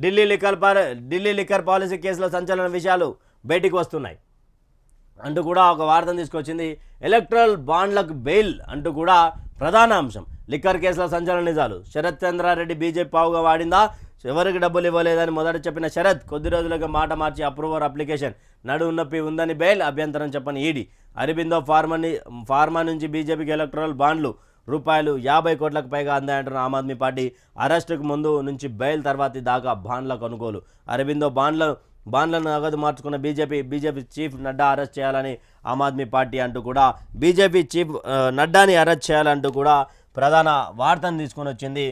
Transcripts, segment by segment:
Delhi liquor పాల Delhi liquor policy కేసులో సంచలన విషయాలు బయటికి వస్తున్నాయి. అంటూ కూడా ఒక వార్తను తీసుకొచ్చింది. ఎలక్ట్రల్ బాండ్లకు బెయిల్ అంటూ కూడా ప్రధాన అంశం. లిక్కర్ కేసుల సంచలన నిజాలు. శరత్ చంద్రారెడ్డి బీజేపీ పావుగా వాడిందా? ఎవరికి డబ్బులు ఇవ్వలేదని మొదట చెప్పిన శరత్ కొద్ది రోజులుగా మాట మార్చి అప్రూవర్ అప్లికేషన్. నడువు నొప్పి ఉందని బెయిల్ అభ్యంతరం చెప్పని ఈడీ. అరబిందో ఫార్మాని ఫార్మా నుంచి బీజేపీకి ఎలక్ట్రల్ బాండ్లు రూపాయలు యాభై కోట్లకు పైగా అందాయంటున్న ఆమ్ ఆద్మీ పార్టీ అరెస్టుకు ముందు నుంచి బెయిల్ తర్వాతి దాకా బాండ్ల కొనుగోలు. అరవిందో బాండ్ల బాండ్లను నగదు మార్చుకున్న BJP BJP chief Nadda arrest చేయాలని ఆమ్ ఆద్మీ పార్టీ అంటూ కూడా బీజేపీ చీఫ్ నడ్డాని అరెస్ట్ చేయాలంటూ కూడా ప్రధాన వార్తను తీసుకొని వచ్చింది.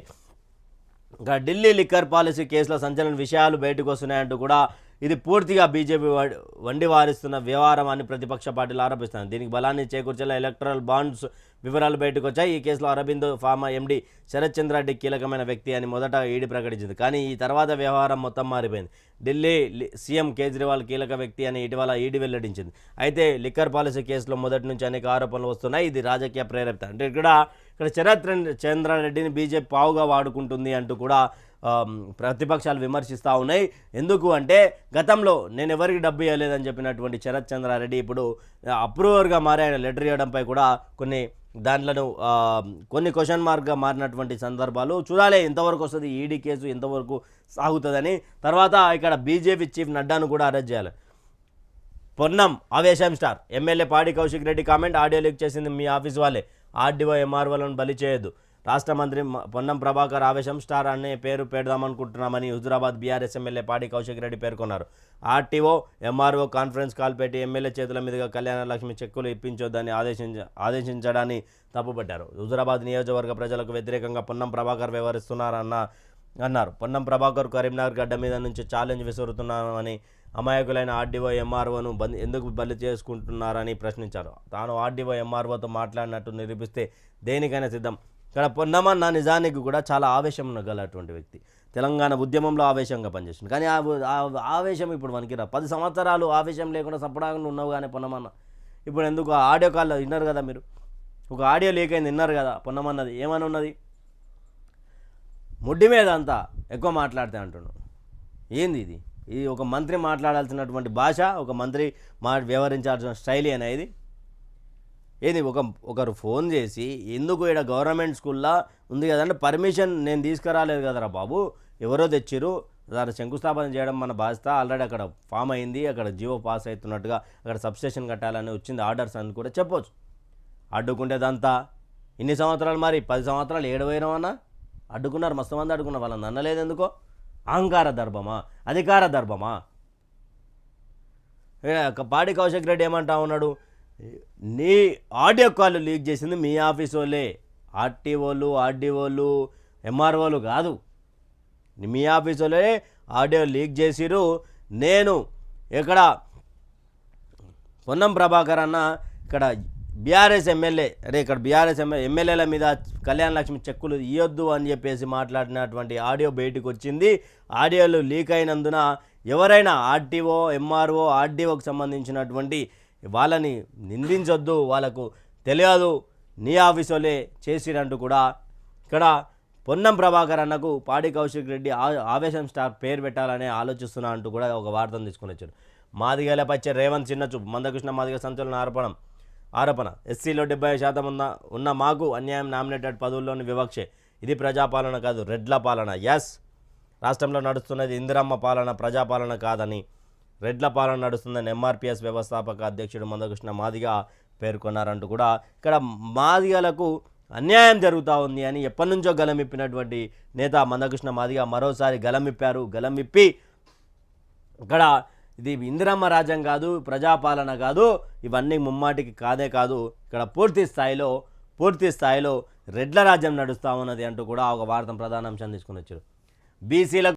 ఇంకా ఢిల్లీ లిక్కర్ పాలసీ కేసులో సంచలన విషయాలు బయటకు వస్తున్నాయంటూ కూడా ఇది పూర్తిగా బీజేపీ వండి వారిస్తున్న వ్యవహారం అని ప్రతిపక్ష పార్టీలు ఆరోపిస్తున్నాయి దీనికి బలాన్ని చేకూర్చేలా ఎలక్టరల్ బాండ్స్ వివరాలు బయటకు వచ్చాయి ఈ కేసులో అరబిందో ఫార్మా ఎండీ శరత్ చంద్రారెడ్డి కీలకమైన వ్యక్తి అని మొదట ఈడీ ప్రకటించింది. కానీ ఈ తర్వాత వ్యవహారం మొత్తం మారిపోయింది. ఢిల్లీ సీఎం కేజ్రీవాల్ కీలక వ్యక్తి అని ఇటీవల ఈడీ వెల్లడించింది. అయితే లిక్కర్ పాలసీ కేసులో మొదటి నుంచి అనేక ఆరోపణలు వస్తున్నాయి. ఇది రాజకీయ ప్రేరేపిత. అంటే ఇక్కడ ఇక్కడ శరత్ చంద్రారెడ్డిని బీజేపీ పావుగా వాడుకుంటుంది అంటూ కూడా ప్రతిపక్షాలు విమర్శిస్తూ ఉన్నాయి. ఎందుకు అంటే గతంలో నేను ఎవరికి డబ్బు ఇవ్వలేదని చెప్పినటువంటి శరత్ చంద్రారెడ్డి ఇప్పుడు అప్రూవర్గా మారి ఆయన లెటర్ ఇవ్వడంపై కూడా కొన్ని దాంట్లను కొన్ని క్వశ్చన్ మార్క్గా మారినటువంటి సందర్భాలు చూడాలి. ఎంతవరకు వస్తుంది ఈడీ కేసు ఎంతవరకు సాగుతుందని. తర్వాత ఇక్కడ బీజేపీ చీఫ్ నడ్డాను కూడా అరెస్ట్ చేయాలి. పొన్నం ఆవేశం star. MLA Padi Kaushik Reddy comment audio leak చేసింది మీ ఆఫీస్ వాళ్ళే. ఆర్డీఓ ఎంఆర్ఓలను బలి చేయొద్దు. రాష్ట్ర మంత్రి పొన్నం ప్రభాకర్ ఆవేశం స్టార్ అనే పేరు పెడదామనుకుంటున్నామని హుజురాబాద్ బీఆర్ఎస్ ఎమ్మెల్యే పాడి కౌశిక్ రెడ్డి పేర్కొన్నారు. ఆర్టీఓ ఎంఆర్ఓ కాన్ఫరెన్స్ కాల్ పెట్టి ఎమ్మెల్యే చేతుల మీదుగా కళ్యాణ లక్ష్మి చెక్కులు ఇప్పించొద్దని ఆదేశించ ఆదేశించడాన్ని తప్పుపట్టారు. హుజురాబాద్ నియోజకవర్గ ప్రజలకు వ్యతిరేకంగా పొన్నం ప్రభాకర్ వ్యవహరిస్తున్నారన్న అన్నారు. పొన్నం ప్రభాకర్ కరీంనగర్ గడ్డ మీద నుంచి ఛాలెంజ్ విసురుతున్నామని అమాయకులైన ఆర్డీఓ ఎంఆర్ఓను బంద్ ఎందుకు బలి చేసుకుంటున్నారని ప్రశ్నించారు. తాను ఆర్డీఓ ఎంఆర్ఓతో మాట్లాడినట్టు నిరూపిస్తే దేనికైనా సిద్ధం. ఇక్కడ పొన్నమన్న నిజానికి కూడా చాలా ఆవేశం గలటువంటి వ్యక్తి. తెలంగాణ ఉద్యమంలో ఆవేశంగా పనిచేస్తుంది. కానీ ఆ ఆవేశం ఇప్పుడు మనకి రా పది సంవత్సరాలు ఆవేశం లేకుండా సపడాగా ఉన్నావు కానీ పొన్నమన్న. ఇప్పుడు ఎందుకు? ఆడియో కాల్లో విన్నారు కదా మీరు? ఒక ఆడియో లీక్ అయింది విన్నారు కదా పొన్నమన్నది. ఏమని ఉన్నది ముడ్డి మీద అంతా ఎక్కువ మాట్లాడితే అంటున్నాను ఏంది ఇది? ఇది ఒక మంత్రి మాట్లాడాల్సినటువంటి భాష ఒక మంత్రి మా వ్యవహరించాల్సిన స్టైల్ అనేది ఇది ఏది ఒక ఒకరు ఫోన్ చేసి ఎందుకు ఇక్కడ గవర్నమెంట్ స్కూల్లో ఉంది కదంటే పర్మిషన్ నేను తీసుకురాలేదు కదరా బాబు ఎవరో తెచ్చిరు దాన్ని శంకుస్థాపన చేయడం మన బాధ్యత ఆల్రెడీ అక్కడ ఫామ్ అయింది అక్కడ జియో పాస్ అవుతున్నట్టుగా అక్కడ సబ్స్టేషన్ కట్టాలని వచ్చింది ఆర్డర్స్ అని కూడా చెప్పొచ్చు. అడ్డుకుంటేదంతా ఇన్ని సంవత్సరాలు మరి పది సంవత్సరాలు ఏడు పోయినామన్నా అడ్డుకున్నారు మస్తు మంది అడ్డుకున్నారు వాళ్ళని అన్నలేదు ఎందుకో అహంకార దర్భమా? అధికార దర్భమా? ఒక పాడి కౌశిక్ రెడ్డి ఏమంటా ఉన్నాడు? నీ ఆడియో కాల్ లీక్ చేసింది మీ ఆఫీస్ వాళ్ళే. ఆర్టీఓలు ఆర్డీఓలు ఎంఆర్ఓలు కాదు. మీ ఆఫీస్ వాళ్ళే ఆడియో లీక్ చేసిరు నేను ఇక్కడ పొన్నం ప్రభాకర్ అన్న ఇక్కడ బీఆర్ఎస్ ఎమ్మెల్యే అరే ఇక్కడ బీఆర్ఎస్ ఎమ్మెల్యే ఎమ్మెల్యేల మీద కళ్యాణ లక్ష్మి చెక్కులు ఇవ్వద్దు అని చెప్పేసి మాట్లాడినటువంటి ఆడియో బయటకు వచ్చింది. ఆడియోలు లీక్ అయినందున ఎవరైనా ఆర్టీఓ ఎంఆర్ఓ ఆర్డీఓకి సంబంధించినటువంటి వాళ్ళని నిందించొద్దు వాళ్ళకు తెలియదు నీ ఆఫీసులే చేసినట్టు కూడా ఇక్కడ పొన్నం ప్రభాకర్ అన్నకు పాడి కౌశిక్ రెడ్డి ఆ- ఆవేశం స్టార్ పేరు పెట్టాలనే ఆలోచిస్తున్నా అంటూ కూడా ఒక వార్తను తీసుకుని వచ్చాడు మాదిగల పచ్చే రేవంత్ చిన్నచూపు మందకృష్ణ మాదిగ సంచలన ఆరోపణ. ఆరోపణ ఎస్సీలో డెబ్బై శాతం ఉన్న ఉన్న మాకు అన్యాయం నామినేటెడ్ పదవుల్లోని వివక్షే. ఇది ప్రజాపాలన కాదు రెడ్ల పాలన. ఎస్ రాష్ట్రంలో నడుస్తున్నది ఇందిరమ్మ పాలన ప్రజాపాలన కాదని రెడ్ల పాలన నడుస్తుందని ఎంఆర్పిఎస్ వ్యవస్థాపక అధ్యక్షుడు మందకృష్ణ మాదిగ పేర్కొన్నారంటూ కూడా ఇక్కడ మాదిగలకు అన్యాయం జరుగుతూ ఉంది అని ఎప్పటి నుంచో గలమిప్పినటువంటి నేత మందకృష్ణ మాదిగ మరోసారి గలమిప్పారు. గలమిప్పి ఇక్కడ ఇది ఇందిరమ్మ రాజ్యం కాదు ప్రజాపాలన కాదు ఇవన్నీ ముమ్మాటికి కాదే కాదు. ఇక్కడ పూర్తి స్థాయిలో పూర్తి స్థాయిలో రెడ్ల రాజ్యం నడుస్తూ ఉన్నది అంటూ కూడా ఒక వార్త ప్రధాన అంశం తీసుకుని వచ్చారు. బీసీలకు